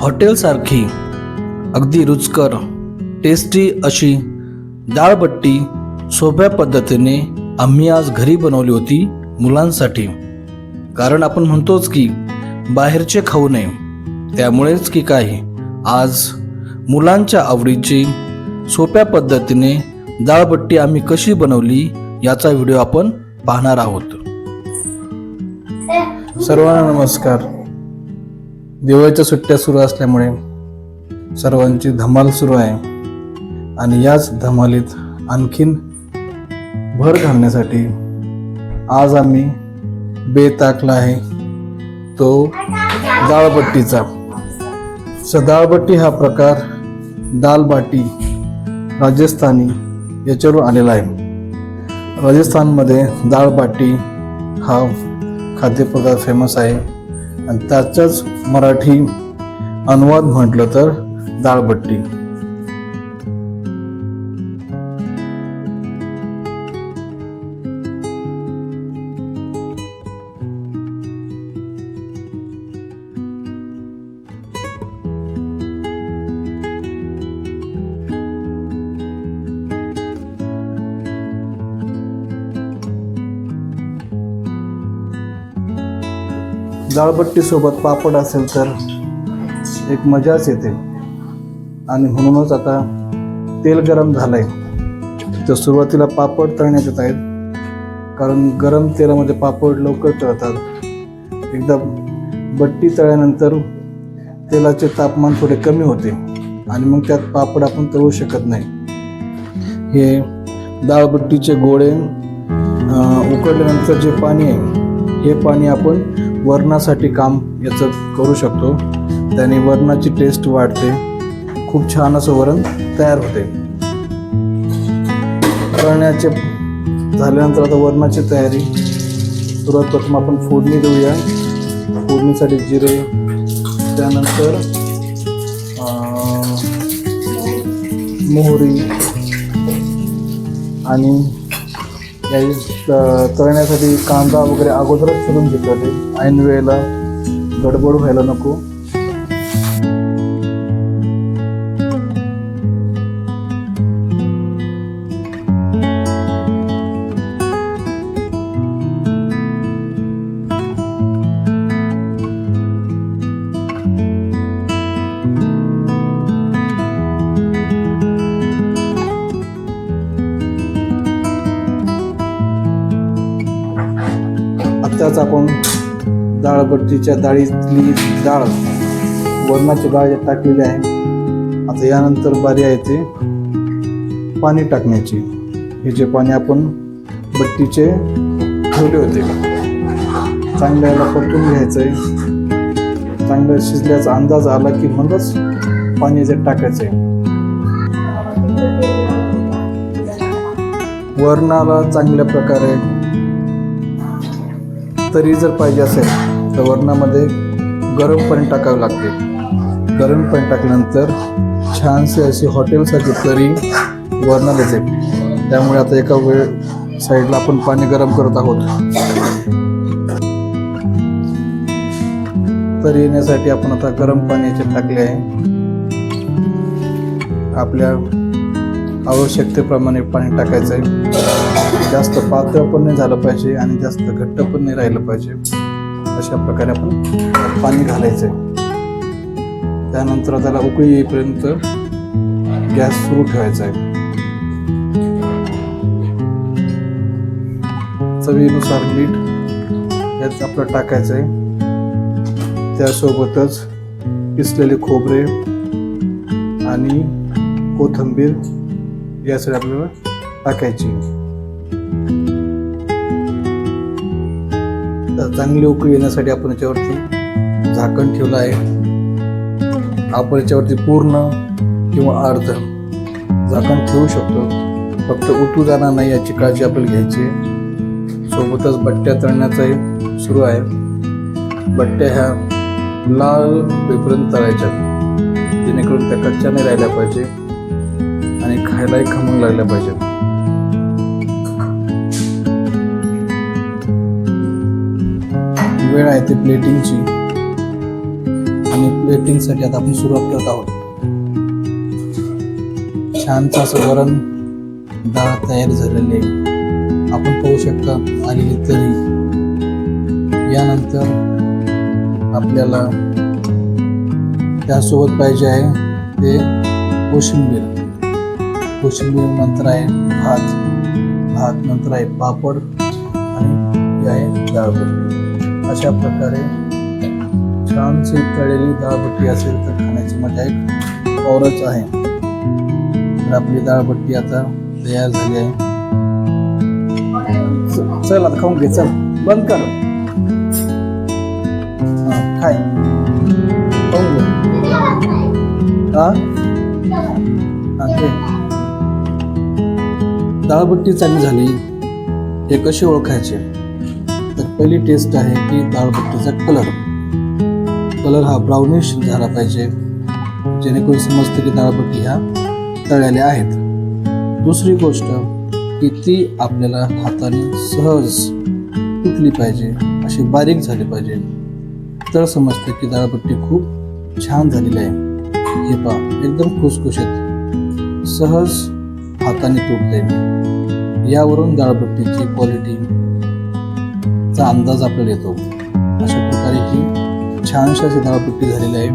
हॉटेलसारखी अगदी रुचकर टेस्टी अशी डाळबट्टी सोप्या पद्धतीने आम्ही आज घरी बनवली होती मुलांसाठी. कारण आपण म्हणतोच की बाहेरचे खाऊ नये. त्यामुळेच की काय आज मुलांच्या आवडीची सोप्या पद्धतीने डाळबट्टी आम्ही कशी बनवली याचा व्हिडिओ आपण पाहणार आहोत. सर्वांना नमस्कार. दिवाळीच्या सुट्ट्या सुरू असल्यामुळे सर्वांची धमाल सुरू आहे. आणि याच धमालीत आणखीन भर घालण्यासाठी आज आम्ही बेताकला आहे. तो डाळबट्टीचा. स हा प्रकार दालबाटी राजस्थानी याच्यावरून आलेला आहे. राजस्थानमध्ये दाळबाटी हा खाद्यपदार्थ फेमस आहे. आणि त्याचाच मराठी अनुवाद म्हटलं तर दाळबट्टी. डाळबट्टीसोबत पापड असेल तर एक मजाच येते. आणि म्हणूनच आता तेल गरम झालं आहे तर सुरुवातीला पापड तळण्यात येत आहेत. कारण गरम तेलामध्ये पापड लवकर तळतात. एकदा बट्टी तळल्यानंतर तेलाचे तापमान थोडे कमी होते. आणि मग त्यात पापड आपण तळू शकत नाही. हे डाळबट्टीचे गोळे उकडल्यानंतर जे पाणी आहे हे पाणी आपण वरणासाठी काम याचं करू शकतो. त्याने वरणाची टेस्ट वाढते. खूप छान असं वरण तयार होते. करण्याचे झाल्यानंतर आता वरणाची तयारी. सुरुवात प्रथम आपण फोडणी देऊया. फोडणीसाठी जिरे. त्यानंतर मोहरी आणि यावेळी तळण्यासाठी कांदा वगैरे अगोदरच चिरून घेतला ते. ऐन वेळेला गडबड व्हायला नको. त्याच आपण डाळबट्टीच्या डाळीतली डाळ वरणाची डाळ टाकलेली आहे. आता यानंतर बारी आहे ते पाणी टाकण्याची. हे जे पाणी आपण बट्टीचे ठेवले होते. चांगलं याला परतून घ्यायचं आहे चांगलं शिजल्याचा अंदाज आला की मगच पाणी जे टाकायचं आहे वरणाला चांगल्या प्रकारे तरी जर पाहिजे असेल तर वरणामध्ये गरम पाणी टाकावं लागते. गरम पाणी टाकल्यानंतर छानसे अशी हॉटेलसाठी तरी वरणाला येते. त्यामुळे आता एका वेळ साईडला आपण पाणी गरम करत आहोत. तरी येण्यासाठी आपण आता गरम पाणी याच्यात टाकले आहे. आपल्या आवश्यकतेप्रमाणे पाणी टाकायचं आहे. जास्त पातळ पण नाही झालं पाहिजे आणि जास्त घट्ट पण नाही राहिलं पाहिजे. अशा प्रकारे आपण त्यात पाणी घालायचं आहे. त्यानंतर त्याला उकळी येईपर्यंत गॅस सुरू ठेवायचा आहे. चवीनुसार मीठ यात आपलं टाकायचं आहे. त्यासोबतच किसलेले खोबरे आणि कोथिंबीर यासाठी आपल्याला टाकायची. तर चांगली उकळी येण्यासाठी आपण याच्यावरती झाकण ठेवलं आहे. आपण याच्यावरती पूर्ण किंवा अर्ध झाकण ठेवू शकतो. फक्त उतू जाणार नाही याची काळजी आपल्याला घ्यायची सोबतच बट्ट्या तळण्याचाही सुरू आहे. बट्ट्या ह्या लाल पेपर्यंत तळायच्या. जेणेकरून त्या कच्च्या नाही राहिल्या पाहिजे. आणि खायलाही खमंग लागल्या पाहिजेत वेळ आहे ती प्लेटिंगची आणि प्लेटिंगसाठी आता आपण सुरुवात करत आहोत. छानचं असं वरण डाळ तयार झालेली आहे. आपण पाहू शकता आलेली तरी. यानंतर आपल्याला त्यासोबत पाहिजे आहे ते कोशिंबीर. कोशिंबीर नंतर आहे भात. भात नंतर आहे पापड आणि ही आहे डाळबट्टी अशा प्रकारे छानशी तळलेली डाळबट्टी असेल तर खाण्याची मजा एक औरच आहे. तर आपली डाळबट्टी आता तयार झाली आहे. चल आता खाऊन घे चल. बंद कर. खाय. खाऊन घे. हा? हा, डाळबट्टी चांगली झाली. हे कसे ओळखायचे? तर पहिली टेस्ट आहे की डाळबट्टीचा कलर कलर हा ब्राउनिश झाला पाहिजे. जेणेकरून समजतं की डाळबट्टी ह्या तळलेल्या आहेत. दुसरी गोष्ट की ती आपल्याला हाताने सहज तुटली पाहिजे अशी बारीक झाली पाहिजे. तर समजतं की डाळबट्टी खूप छान झालेली आहे. हे पहा एकदम खुसखुशीत. सहज हाताने तुटले यावरून डाळबट्टीची क्वालिटी चा अंदाज आपल्याला येतो. अशा प्रकारे ही छानशी अशी डाळबट्टी झालेली आहे.